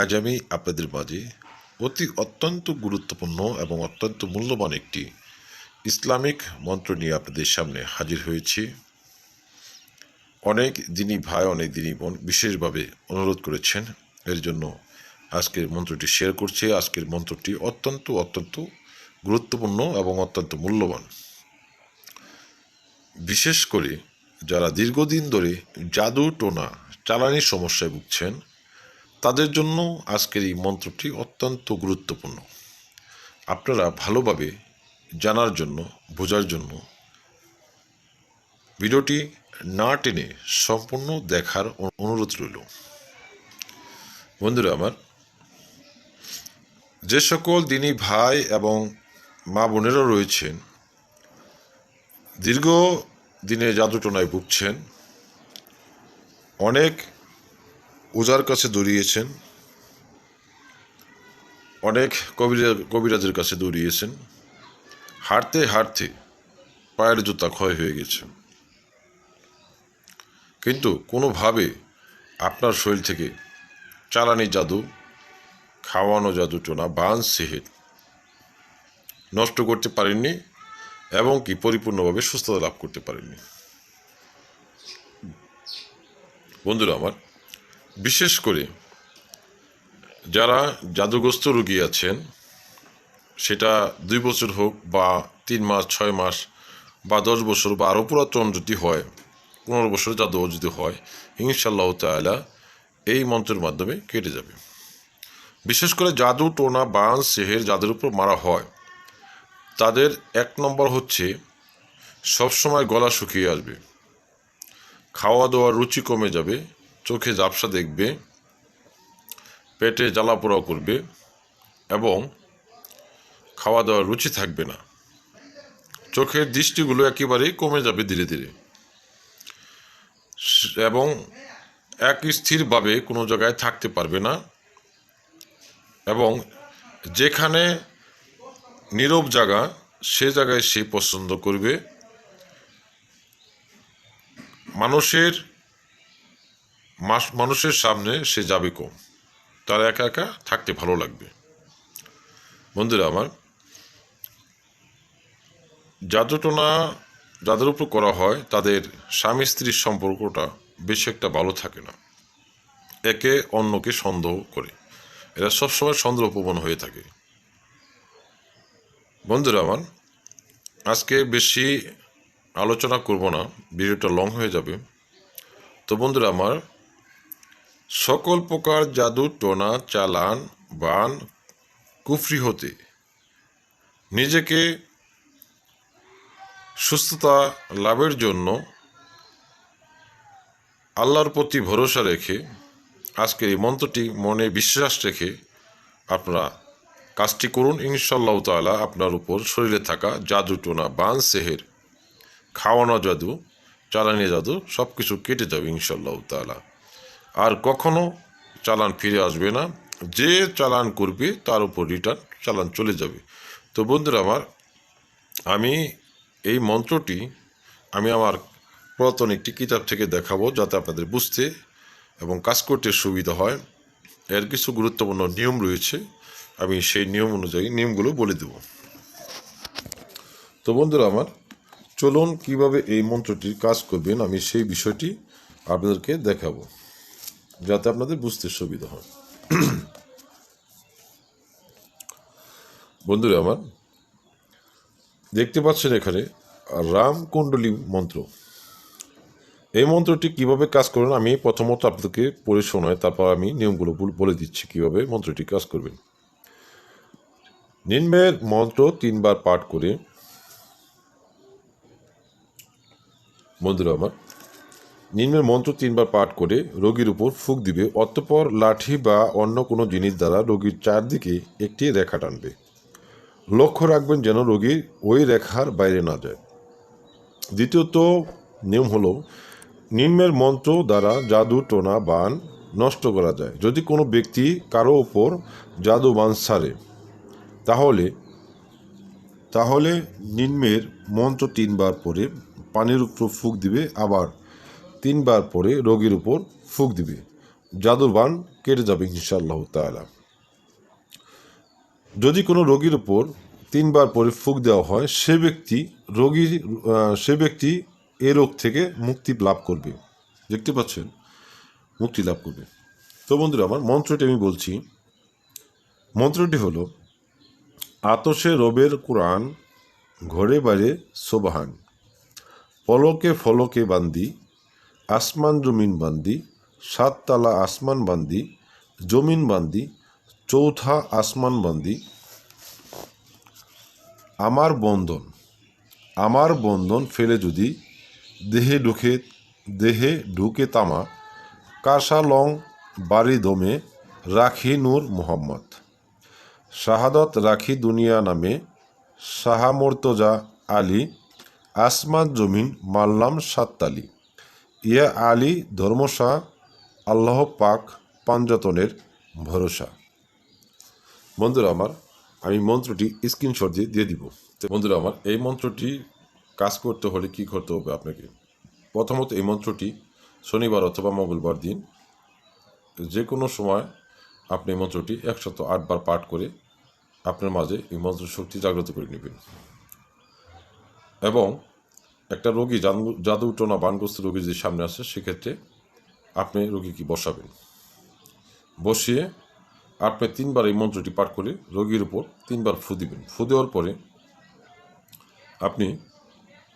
আজ আমি আপনাদের মাঝে অতি অত্যন্ত গুরুত্বপূর্ণ এবং অত্যন্ত মূল্যবান একটি ইসলামিক মন্ত্র নিয়ে আপনাদের সামনে হাজির হয়েছি। অনেক দিনই ভাই, অনেক দিনই বোন বিশেষভাবে অনুরোধ করেছেন এর জন্য আজকের মন্ত্রটি শেয়ার করছে। আজকের মন্ত্রটি অত্যন্ত অত্যন্ত গুরুত্বপূর্ণ এবং অত্যন্ত মূল্যবান। বিশেষ করে যারা দীর্ঘদিন ধরে জাদু টোনা, চালানির সমস্যায় ভুগছেন তাদের জন্য আজকের এই মন্ত্রটি অত্যন্ত গুরুত্বপূর্ণ। আপনারা ভালোভাবে জানার জন্য, বোঝার জন্য ভিডিওটি না টেনে সম্পূর্ণ দেখার অনুরোধ রইল। বন্ধুরা আমার, যে সকল দিনী ভাই এবং মা বোনেরা রয়েছেন, দীর্ঘ দিনে জাদুটোনায় ভুগছেন, অনেক ওজার কাছে দৌড়িয়েছেন। অনেক কবিরা, কবিরাজের কাছে দৌড়িয়েছেন। হাঁটতে হাঁটতে পায়ের জুতা ক্ষয় হয়ে গেছে। কিন্তু কোনোভাবে আপনার শরীর থেকে চালানি জাদু, খাওয়ানো জাদু টোনা, বান সেহের নষ্ট করতে পারেননি এবং কি পরিপূর্ণভাবে সুস্থতা লাভ করতে পারেননি। বন্ধুরা আমার বিশেষ করে যারা জাদুগ্রস্ত রুগী আছেন, সেটা দুই বছর হোক বা তিন মাস, ছয় মাস বা দশ বছর বা আরও পুরাতন যদি হয়, পনেরো বছর জাদু যদি হয় ইনশাল্লাহ তালা এই মন্ত্রের মাধ্যমে কেটে যাবে। বিশেষ করে জাদু, টোনা, বান, সেহের যাদের উপর মারা হয়, তাদের এক নম্বর হচ্ছে সবসময় গলা শুকিয়ে আসবে। খাওয়া দাওয়ার রুচি কমে যাবে চোখে ঝাপসা দেখবে, পেটে জ্বালা পোড়াও করবে এবং খাওয়া দাওয়ার রুচি থাকবে না। চোখের দৃষ্টিগুলো একেবারেই কমে যাবে ধীরে ধীরে। এবং এক স্থিরভাবে কোনো জায়গায় থাকতে পারবে না এবং যেখানে নীরব জায়গা, সে জায়গায় সে পছন্দ করবে। মানুষের মানুষের সামনে সে যাবে কম। তার একা একা থাকতে ভালো লাগবে। বন্ধুরা আমার জাদুটোনা যাদের উপর করা হয়, তাদের স্বামী স্ত্রীর সম্পর্কটা বেশি একটা ভালো থাকে না। একে অন্যকে সন্দেহ করে। এরা সবসময় সন্দেহ সন্দেহপ্রবণ হয়ে থাকে। বন্ধুরা আমার, আজকে বেশি আলোচনা করব না, ভিডিওটা লং হয়ে যাবে। তো বন্ধুরা আমার সকল প্রকার জাদু, টোনা, চালান, বান, কুফরি হতে। নিজেকে সুস্থতা লাভের জন্য আল্লাহর প্রতি ভরসা রেখে আজকের এই মন্ত্রটি মনে বিশ্বাস রেখে আপনারা কাজটি করুন। ইনশাল্লাহ তাআলা আপনার উপর শরীরে থাকা জাদু, টোনা, বান, সেহের, খাওয়ানো জাদু, চালানি জাদু সব কিছু কেটে যাবে ইনশাল্লাহ তাআলা। আর কখনো চালান ফিরে আসবে না। যে চালান করবে, তার উপর রিটার্ন চালান চলে যাবে। তো বন্ধুরা আমার, আমি এই মন্ত্রটি আমি আমার পুরাতন একটি কিতাব থেকে দেখাবো যাতে আপনাদের বুঝতে এবং কাজ করতে সুবিধা হয়। এর কিছু গুরুত্বপূর্ণ নিয়ম রয়েছে। আমি সেই নিয়ম অনুযায়ী নিয়মগুলো বলে দেব। তো বন্ধুরা আমার, চলুন কীভাবে এই মন্ত্রটির কাজ করবেন, আমি সেই বিষয়টি আপনাদেরকে দেখাবো। যাতে আপনাদের বুঝতে সুবিধা হয়। বন্ধুরা আমার, দেখতে পাচ্ছেন এখানে রাম কুণ্ডলী মন্ত্র। এই মন্ত্রটি কীভাবে কাজ করবেন আমি প্রথমত আপনাদেরকে পড়ে শোনাই তারপর আমি নিয়মগুলো বলে দিচ্ছি কীভাবে মন্ত্রটি কাজ করবেন। নিম্নের মন্ত্র তিনবার পাঠ করে, বন্ধুরা আমার নিম্নের মন্ত্র তিনবার পাঠ করে রোগীর উপর ফুক দিবে, অতঃপর লাঠি বা অন্য কোনো জিনিস দ্বারা রোগীর চারদিকে একটি রেখা টানবে। লক্ষ্য রাখবেন যেন রোগী ওই রেখার বাইরে না যায়। দ্বিতীয়ত নিয়ম হলো, নিম্নের মন্ত্র দ্বারা জাদু, টোনা, বান নষ্ট করা যায়। যদি কোনো ব্যক্তি কারও ওপর জাদু, বান সারে, তাহলে তাহলে নিম্নের মন্ত্র তিনবার পরে পানির উপর ফুক দিবে, আবার তিনবার পরে রোগীর উপর ফুক দিবে। জাদুর বান কেটে যাবে ইনশাআল্লাহ তাআলা। যদি কোনো রোগীর উপর তিনবার পরে ফুক দেওয়া হয়, সে ব্যক্তি রোগী সে ব্যক্তি এ রোগ থেকে মুক্তি লাভ করবে। দেখতে পাচ্ছেন? মুক্তি লাভ করবে। তো বন্ধুরা, আমার মন্ত্রটি আমি বলছি। মন্ত্রটি হলো, আতসে রবের কোরআন ঘরে বাইরে সোবাহান, পলকে ফলকে বান্দি আসমান জমিন বান্দি, সাততলা আসমান বান্দি, জমিন বান্দি, চৌথা আসমান বান্দি। আমার বন্ধন আমার বন্ধন ফেলে যদি দেহে ঢুকে দেহে ঢুকে তামা কাশা লং বাড়ি দমে রাখি নূর মোহাম্মদ। শাহাদত রাখি দুনিয়া নামে শাহা মোর্তজা আলী, আসমান জমিন মাল্লাম সাত্তালি। ইয়া আলী ধর্মশাহ আল্লাহ পাক পাঞ্জাতনের ভরসা। বন্ধুরা আমার, আমি মন্ত্রটি স্ক্রিনশট দিয়ে দিয়ে দিব। তো বন্ধুরা আমার, এই মন্ত্রটি কাজ করতে হলে কি করতে হবে আপনাকে? প্রথমত এই মন্ত্রটি শনিবার অথবা মঙ্গলবার দিন যে কোনো সময় আপনি এই মন্ত্রটি একশত আটবার পাঠ করে আপনার মাঝে এই মন্ত্র শক্তি জাগ্রত করে নেবেন। এবং একটা রোগী জাদু- টোনা বানগ্রস্ত রোগী যদি সামনে আসে, সেক্ষেত্রে আপনি রোগীকে বসাবেন? বসিয়ে আপনি তিনবার এই মন্ত্রটি পাঠ করে রোগীর উপর তিনবার ফু দিবেন। ফু দেওয়ার পরে আপনি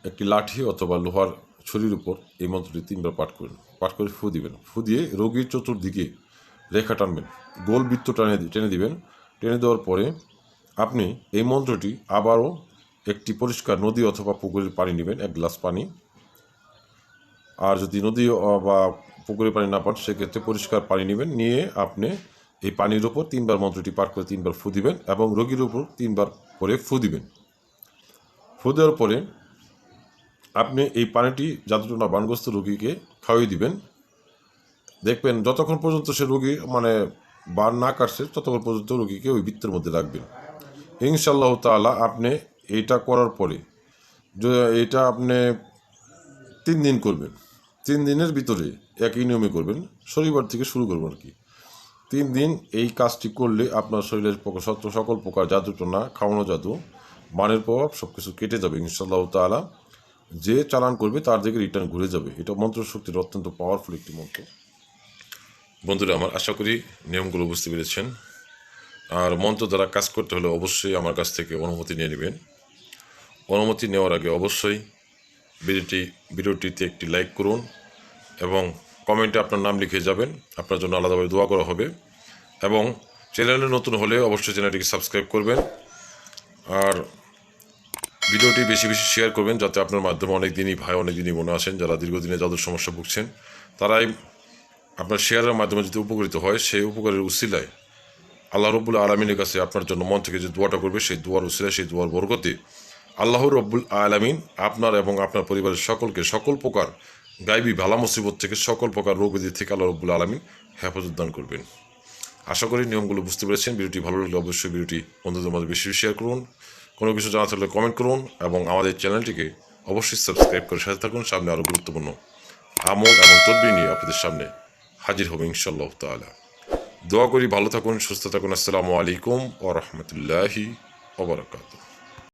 একটি লাঠি অথবা লোহার ছুরির উপর এই মন্ত্রটি তিনবার পাঠ করবেন পাঠ করে ফু দিবেন। ফু দিয়ে রোগীর চতুর্দিকে রেখা টানবেন। গোল বৃত্ত টানে টেনে দিবেন। টেনে দেওয়ার পরে আপনি এই মন্ত্রটি আবারও একটি পরিষ্কার নদী অথবা পুকুরের পানি নেবেন, এক গ্লাস পানি। আর যদি নদী বা পুকুরের পানি না পান, সেক্ষেত্রে পরিষ্কার পানি নেবেন, নিয়ে আপনি এই পানির উপর তিনবার মন্ত্রটি পাঠ করে তিনবার ফু দিবেন এবং রোগীর উপর তিনবার করে ফু দিবেন। ফু দেওয়ার পরে আপনি এই পানিটি জাদুটনা বানগ্রস্ত রোগীকে খাওয়িয়ে দিবেন। দেখবেন যতক্ষণ পর্যন্ত সে রোগী মানে বান না কাটছে, ততক্ষণ পর্যন্ত রোগীকে ওই বৃত্তের মধ্যে রাখবেন। ইনশাল্লাহ তাআলা আপনি এইটা করার পরে এটা আপনি তিন দিন করবেন। তিন দিনের ভিতরে একই নিয়মে করবেন, শনিবার থেকে শুরু করবেন আর কি। তিন দিন এই কাজটি করলে আপনার শরীরের সকল প্রকার জাদুটনা খাওয়ানো জাদু মানের প্রভাব সব কিছু কেটে যাবে ইনশাল্লাহ তাআলা। যে চালান করবে তার দিকে রিটার্ন ঘুরে যাবে। এটা মন্ত্র শক্তির অত্যন্ত পাওয়ারফুল একটি মন্ত্র। বন্ধুরা, আমার আশা করি নিয়মগুলো বুঝতে পেরেছেন। আর মন্ত্র দ্বারা কাজ করতে হলে অবশ্যই আমার কাছ থেকে অনুমতি নিয়ে নেবেন। অনুমতি নেওয়ার আগে অবশ্যই ভিডিওটি, ভিডিওটিতে একটি লাইক করুন এবং কমেন্টে আপনার নাম লিখে যাবেন। আপনার জন্য আলাদাভাবে দোয়া করা হবে। এবং চ্যানেলে নতুন হলে অবশ্যই চ্যানেলটিকে সাবস্ক্রাইব করবেন। আর ভিডিওটি বেশি বেশি শেয়ার করবেন যাতে আপনার মাধ্যমে অনেক দিনই ভাই, অনেক দিনই মনে আসেন যারা দীর্ঘদিনে যাদের সমস্যা ভুগছেন। তারাই আপনার শেয়ারের মাধ্যমে যদি উপকৃত হয়, সেই উপকারের উসিলায় আল্লাহ রব্বুল আলমিনের কাছে আপনার জন্য মন থেকে যে দোয়াটা করবে, সেই দোয়ার উসিলায়, সেই দোয়ার বরগতে আল্লাহ রব্বুল আলমিন আপনার এবং আপনার পরিবারের সকলকে সকল প্রকার গাইবী ভালা মুসিবত থেকে সকল প্রকার রোগ ব্যাধি থেকে আল্লাহ রব্বুল আলমিন হেফাজত দান করবেন। আশা করি নিয়মগুলো বুঝতে পেরেছেন। ভিডিওটি ভালো লাগলে অবশ্যই ভিডিওটি বন্ধুদের মধ্যে বেশি শেয়ার করুন। কোনো কিছু জানা থাকলে কমেন্ট করুন এবং আমাদের চ্যানেলটিকে অবশ্যই সাবস্ক্রাইব করে সাথে থাকুন। সামনে আরও গুরুত্বপূর্ণ আমল এবং তদবির নিয়ে আপনাদের সামনে হাজির হবে ইনশাল্লাহ তাআলা। দোয়া করি ভালো থাকুন, সুস্থ থাকুন। আসসালামু আলাইকুম ও রহমতুল্লাহি ওবরাকাতুহ